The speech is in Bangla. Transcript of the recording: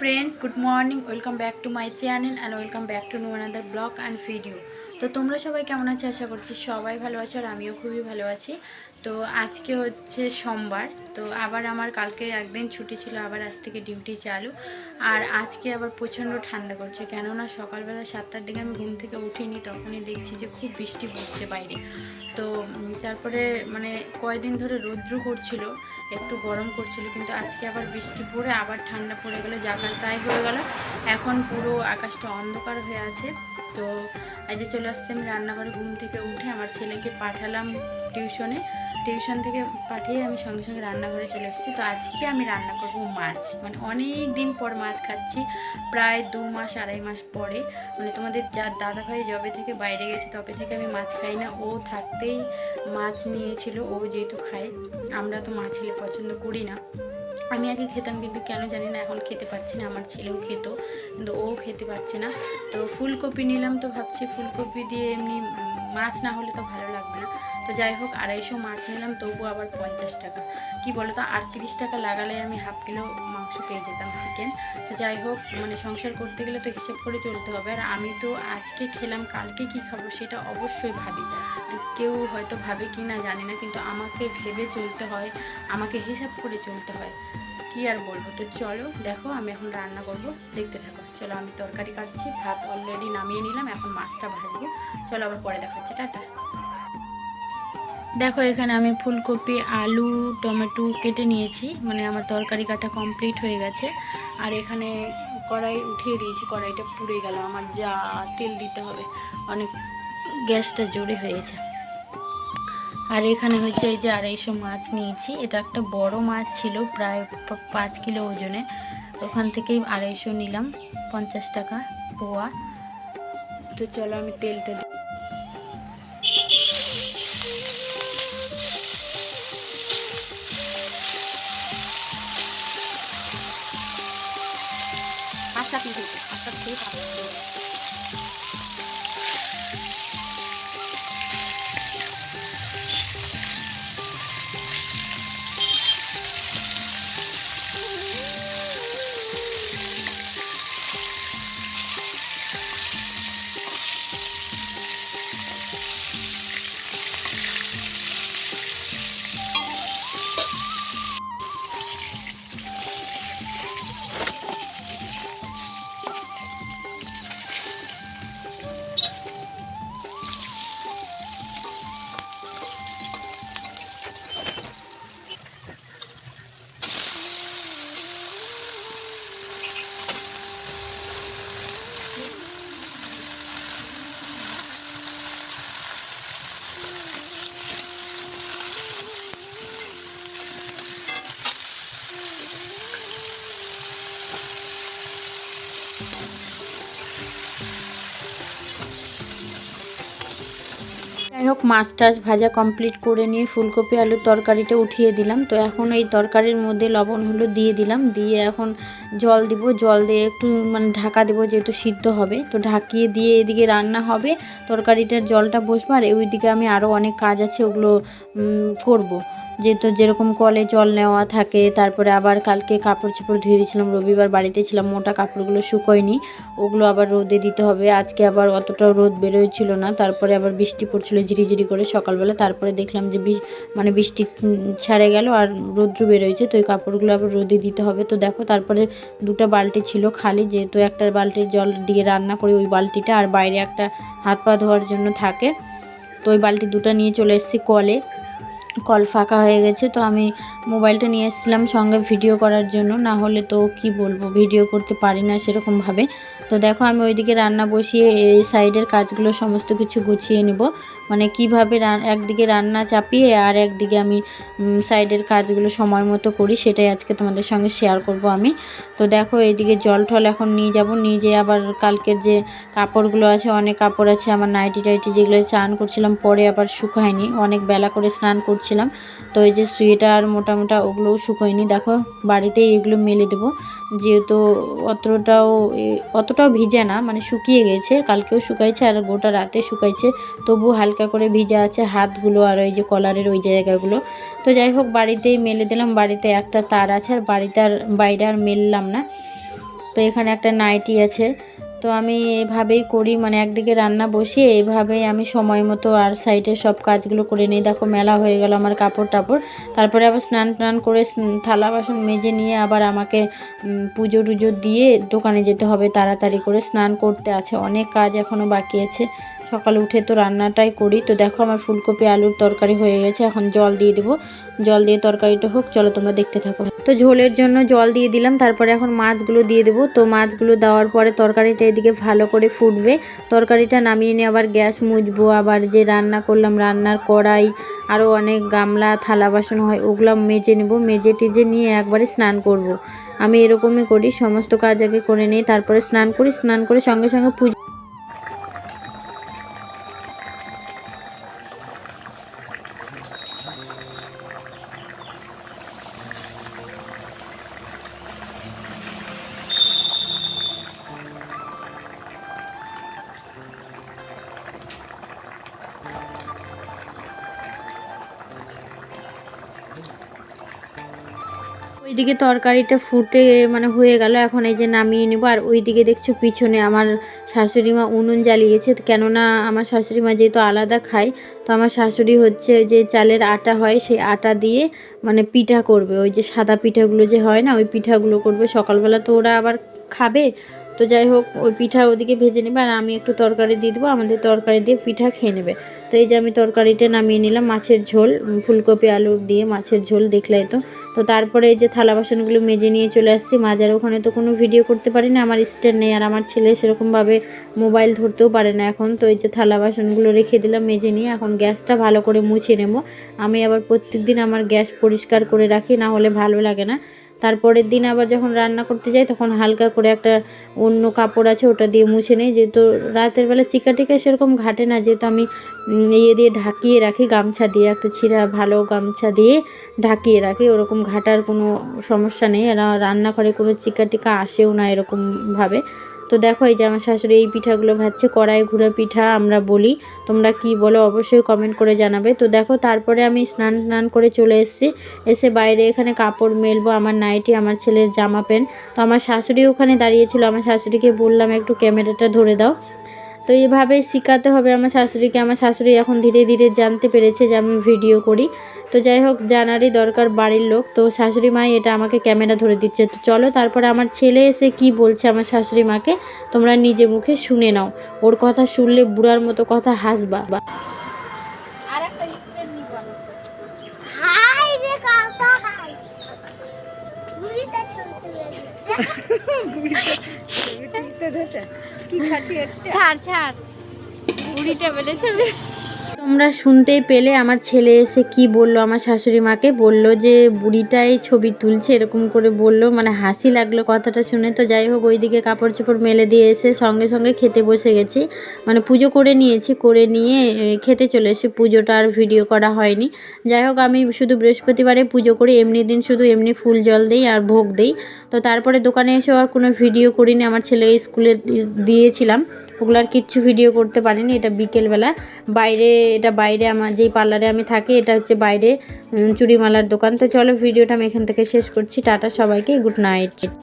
Friends good morning welcome back to my channel and welcome back to new another blog and video তো তোমরা সবাই কেমন আছো? আশা করছি সবাই ভালো আছো আর আমিও খুবই ভালো আছি। তো আজকে হচ্ছে সোমবার, তো আবার আমার কালকে একদিন ছুটি ছিল, আবার আজ থেকে ডিউটি চালু। আর আজকে আবার প্রচণ্ড ঠান্ডা করছে, কেননা সকালবেলা সাতটার দিকে আমি ঘুম থেকে উঠিনি, তখনই দেখছি যে খুব বৃষ্টি পড়ছে বাইরে। তো তারপরে মানে কয়দিন ধরে রৌদ্র করছিল একটু গরম করছিল, কিন্তু আজকে আবার বৃষ্টি পড়ে, আবার ঠান্ডা পড়ে গেলো তাই হয়ে গেল। এখন পুরো আকাশটা অন্ধকার হয়ে আছে। তো আজ চলে আসছে আমি রান্নাঘরে, ঘুম থেকে উঠে আমার ছেলেকে পাঠালাম টিউশনে। টিউশন থেকে পাঠিয়ে আমি সঙ্গে সঙ্গে রান্নাঘরে চলে এসেছি। তো আজকে আমি রান্না করব মাছ। মানে অনেক দিন পর মাছ খাচ্ছি। প্রায় দু মাস, আড়াই মাস পরে। মানে তোমাদের যা দাদা ভাই জবে থেকে বাইরে গেছে, তবে থেকে আমি মাছ খাই না। ও থাকতেই মাছ নিয়েছিল। ও যেহেতু খায়, আমরা তো মাছ খেলে পছন্দ করি না। আমি আগে খেতাম, কিন্তু কেন জানি না, এখন খেতে পাচ্ছি না। আমার ছেলেও খেত, কিন্তু ও খেতে পারছে না। তো ফুলকপি নিলাম তো ভাবছি। ফুলকপি দিয়ে এমনি মাছ না হলে তো ভালো লাগবে না তো যাই হোক, আড়াইশো মাছ নিলাম তবু আবার পঞ্চাশ টাকা। কি বলো তো আটত্রিশ টাকা লাগালে আমি হাফ কিলো মাংস পেয়ে যেতাম চিকেন তো যাই হোক মানে সংসার করতে গেলে তো হিসেব করে চলতে হবে। আর আমি তো আজকে খেলাম, কালকে কি খাব সেটা অবশ্যই ভাবি। কেউ হয়তো ভাবে কি না জানি না, কিন্তু আমাকে ভেবে চলতে হয়, আমাকে হিসাব করে চলতে হয়। কি আর বলব? তো চলো, দেখো আমি এখন রান্না করব, দেখতে থাকো। চলো আমি তরকারি কাটছি, ভাত অলরেডি নামিয়ে নিলাম, এখন মাছটা ভাজবো। চলো আবার পরে দেখাচ্ছি, টাটা। দেখো, এখানে আমি ফুলকপি, আলু, টমেটো কেটে নিয়েছি। মানে আমার তরকারি কাটা কমপ্লিট হয়ে গেছে। আর এখানে কড়াই উঠিয়ে দিয়েছি। কড়াইটা পুড়ে গেল। আমার যা তেল দিতে হবে, অনেক গ্যাসটা জোরে হয়েছে আর এখানে হচ্ছে এই যে আড়াইশো মাছ নিয়েছি। এটা একটা বড় মাছ ছিল, প্রায় পাঁচ কিলো ওজনে। ওখান থেকেই আড়াইশো নিলাম, পঞ্চাশ টাকা পোয়া। তো চলো আমি তেলটা দিই। কিন্তু পিস হয়েছে পাঁচটা যাই হোক, মাছ টাছ ভাজা কমপ্লিট করে নিয়ে ফুলকপি, আলুর তরকারিটা উঠিয়ে দিলাম। তো এখন এই তরকারির মধ্যে লবণ হলো দিয়ে দিলাম। দিয়ে এখন জল দিব। জল দিয়ে একটু মানে ঢাকা দেবো যেহেতু সিদ্ধ হবে। তো ঢাকিয়ে দিয়ে এদিকে রান্না হবে। তরকারিটার জলটা বসবো। আর ওইদিকে আমি আরও অনেক কাজ আছে, ওগুলো করব। যেহেতু যেরকম কলে জল নেওয়া থাকে, তারপরে আবার কালকে কাপড় চোপড় ধুয়ে দিয়েছিলাম, রবিবার বাড়িতে ছিলাম, মোটা কাপড়গুলো শুকোয়নি, ওগুলো আবার রোদে দিতে হবে। আজকে আবার অতটাও রোদ বেরোয়ছিল না, তারপরে আবার বৃষ্টি পড়ছিল ঝিরিঝিরি করে সকালবেলা, তারপরে দেখলাম যে মানে বৃষ্টি ছাড়ে গেল আর রৌদ্র বেরোয়েছে, তো ওই কাপড়গুলো আবার রোদে দিতে হবে। তো দেখো, তারপরে দুটো বালতি ছিল খালি, যেহেতু একটা বালতির জল দিয়ে রান্না করি ওই বালতিটা, আর বাইরে একটা হাত পা ধোয়ার জন্য থাকে। তো ওই বালতি দুটো নিয়ে চলে এসেছি কলে। কল ফাঁকা হয়ে গেছে, তো আমি মোবাইলটা নিয়ে এসেছিলাম সঙ্গে ভিডিও করার জন্য। না হলে তো কি বলব, ভিডিও করতে পারি না সেরকমভাবে। তো দেখো আমি ওইদিকে রান্না বসিয়ে এই সাইডের কাজগুলো সমস্ত কিছু গুছিয়ে নেব। মানে কীভাবে একদিকে রান্না চাপিয়ে আর একদিকে আমি সাইডের কাজগুলো সময় মতো করি সেটাই আজকে তোমাদের সঙ্গে শেয়ার করব আমি। তো দেখো এইদিকে জল টল এখন নিয়ে যাব। নিয়ে যেয়ে আবার কালকের যে কাপড়গুলো আছে, অনেক কাপড় আছে, আমার নাইটি টাইটি যেগুলো স্নান করছিলাম, পরে আবার শুকায়নি। অনেক বেলা করে স্নান করছিলাম। তো এই যে সোয়েটার মোটা মোটা ওগুলোও শুকোয়নি। দেখো বাড়িতেই এগুলো মেলে দেবো। যেহেতু অতটাও, এ- অতটাও ভিজে না মানে শুকিয়ে গেছে। কালকেও শুকাইছে আর গোটা রাতে শুকাইছে। তবু হালকা করে ভিজা আছে হাতগুলো আর ওই যে কলারের ওই জায়গাগুলো। তো যাই হোক, বাড়িতেই মেলে দিলাম। বাড়িতে একটা তার আছে আর বাড়িতে আর বাইরে আর মেললাম না। তো এখানে একটা নাইটি আছে। তো আমি এভাবেই করি মানে একদিকে রান্না বসিয়ে এইভাবেই আমি সময় মতো আর সাইডে সব কাজগুলো করে নিই। দেখো মেলা হয়ে গেল আমার কাপড় টাপড় তারপরে আবার স্নান টান করে থালা বাসন মেজে নিয়ে আবার আমাকে পুজো টুজো দিয়ে দোকানে যেতে হবে। তাড়াতাড়ি করে স্নান করতে আছে, অনেক কাজ এখনও বাকি আছে। সকালে উঠে তো রান্নাটাই করি। তো দেখো আমার ফুলকপি, আলুর তরকারি হয়ে গেছে। এখন জল দিয়ে দেবো। জল দিয়ে তরকারিটা হোক, চলো তোমরা দেখতে থাকো। তো ঝোলের জন্য জল দিয়ে দিলাম। তারপরে এখন মাছগুলো দিয়ে দেবো। তো মাছগুলো দেওয়ার পরে তরকারিটা এদিকে ভালো করে ফুটবে। তরকারিটা নামিয়ে নিয়ে আবার গ্যাস মুজবো আবার যে রান্না করলাম, রান্নার কড়াই আরও অনেক গামলা, থালা বাসন হয়, ওগুলো মেজে নেব। মেজে টেজে নিয়ে একবারে স্নান করব। আমি এরকমই করি। সমস্ত কাজ আগে করে নিই তারপরে স্নান করি। স্নান করে সঙ্গে সঙ্গে পুজো ওইদিকে তরকারিটা ফুটে মানে হয়ে গেল, এখন এই যে নামিয়ে নেব। আর ওইদিকে দেখছ পিছনে আমার শাশুড়ি মা উনুন জ্বালিয়েছে, কেননা আমার শাশুড়ি মা যেহেতু আলাদা খায়, তো আমার শাশুড়ি হচ্ছে যে চালের আটা হয়, সেই আটা দিয়ে মানে পিঠা করবে। ওই যে সাদা পিঠাগুলো যে হয় না, ওই পিঠাগুলো করবে। সকালবেলা তো ওরা আবার খাবে তো যাই হোক, ওই পিঠা ওদিকে ভেজে নেবে আর আমি একটু তরকারি দিয়ে দেবো। আমাদের তরকারি দিয়ে পিঠা খেয়ে নেবে। তো এই যে আমি তরকারিটা নামিয়ে নিলাম, মাছের ঝোল ফুলকপি, আলু দিয়ে মাছের ঝোল দেখলাই তো। তো তারপরে এই যে থালা বাসনগুলো মেজে নিয়ে চলে আসছি। মাজার ওখানে তো কোনো ভিডিও করতে পারি না, আমার স্ট্যান্ড নেই আর আমার ছেলে সেরকমভাবে মোবাইল ধরতেও পারে না এখন। তো এই যে থালা বাসনগুলো রেখে দিলাম মেজে নিয়ে, এখন গ্যাসটা ভালো করে মুছে নেব। আমি আবার প্রত্যেক দিন আমার গ্যাস পরিষ্কার করে রাখি, না হলে ভালো লাগে না। তারপরের দিন আবার যখন রান্না করতে যাই, তখন হালকা করে একটা অন্য কাপড় আছে, ওটা দিয়ে মুছে নেই। যেহেতু রাতের বেলা চিকা টিকা সেরকম ঘাটে না, যেহেতু আমি ইয়ে দিয়ে ঢাকিয়ে রাখি, গামছা দিয়ে, একটা ছিঁড়া ভালো গামছা দিয়ে ঢাকিয়ে রাখি। ওরকম ঘাটার কোনো সমস্যা নেই। রান্নাঘরে কোনো চিকা টিকা আসেও না এরকমভাবে। তো দেখো, এই যে আমার শাশুড়ি এই পিঠাগুলো ভাজছে কড়াই ঘুরা পিঠা আমরা বলি। তোমরা কি বলো, অবশ্যই কমেন্ট করে জানাবে। তো দেখো, তারপরে আমি স্নান স্নান করে চলে এসেছি। এসে বাইরে এখানে কাপড় মেলবো, আমার নাইটি, আমার ছেলের জামা প্যান্ট। তো আমার শাশুড়ি ওখানে দাঁড়িয়েছিল আমার শাশুড়িকে বললাম, একটু ক্যামেরাটা ধরে দাও। তো এইভাবে শেখাতে হবে আমার শাশুড়িকে। আমার শাশুড়ি এখন ধীরে ধীরে জানতে পেরেছে যে আমি ভিডিও করি। তো যাই হোক জানারই দরকার বাড়ির লোক। তো শাশুড়ি মাই এটা আমাকে ক্যামেরা ধরে দিচ্ছে। তো চলো তারপরে আমার ছেলে এসে কি বলছে আমার শাশুড়ি মাকে তোমরা নিজে মুখে শুনে নাও। ওর কথা শুনলে বুড়ার মতো কথা হাসবা। বা ছাড় ছাড়। বুড়িটা বেলেছে তোমরা শুনতেই পেলে, আমার ছেলে এসে কি বলল, আমার শাশুড়ি মাকে বলল যে, বুড়িটাই ছবি তুলছে, এরকম করে বলল মানে হাসি লাগল কথাটা শুনে। তো যাই হোক, ওইদিকে কাপড় চোপড় মেলে দিয়ে এসে সঙ্গে সঙ্গে খেতে বসে গেছি। মানে পুজো করে নিয়েছি, করে নিয়ে খেতে চলে এসে পুজোটা আর ভিডিও করা হয়নি। যাই হোক, আমি শুধু বৃহস্পতিবারে পুজো করি, এমনি দিন শুধু এমনি ফুল জল দিই আর ভোগ দিই। তো তারপরে দোকানে এসে আর কোনো ভিডিও করিনি, আমার ছেলে স্কুলে দিয়েছিলাম। ওগুলো আর কিচ্ছু ভিডিও করতে পারিনি, এটা বিকেলবেলা। বাইরে, এটা বাইরে আমার, যেই পার্লারে আমি থাকি, এটা হচ্ছে বাইরে চুরিমালার দোকান। তো চলো ভিডিওটা আমি এখান থেকে শেষ করছি। টাটা সবাইকে গুড নাইট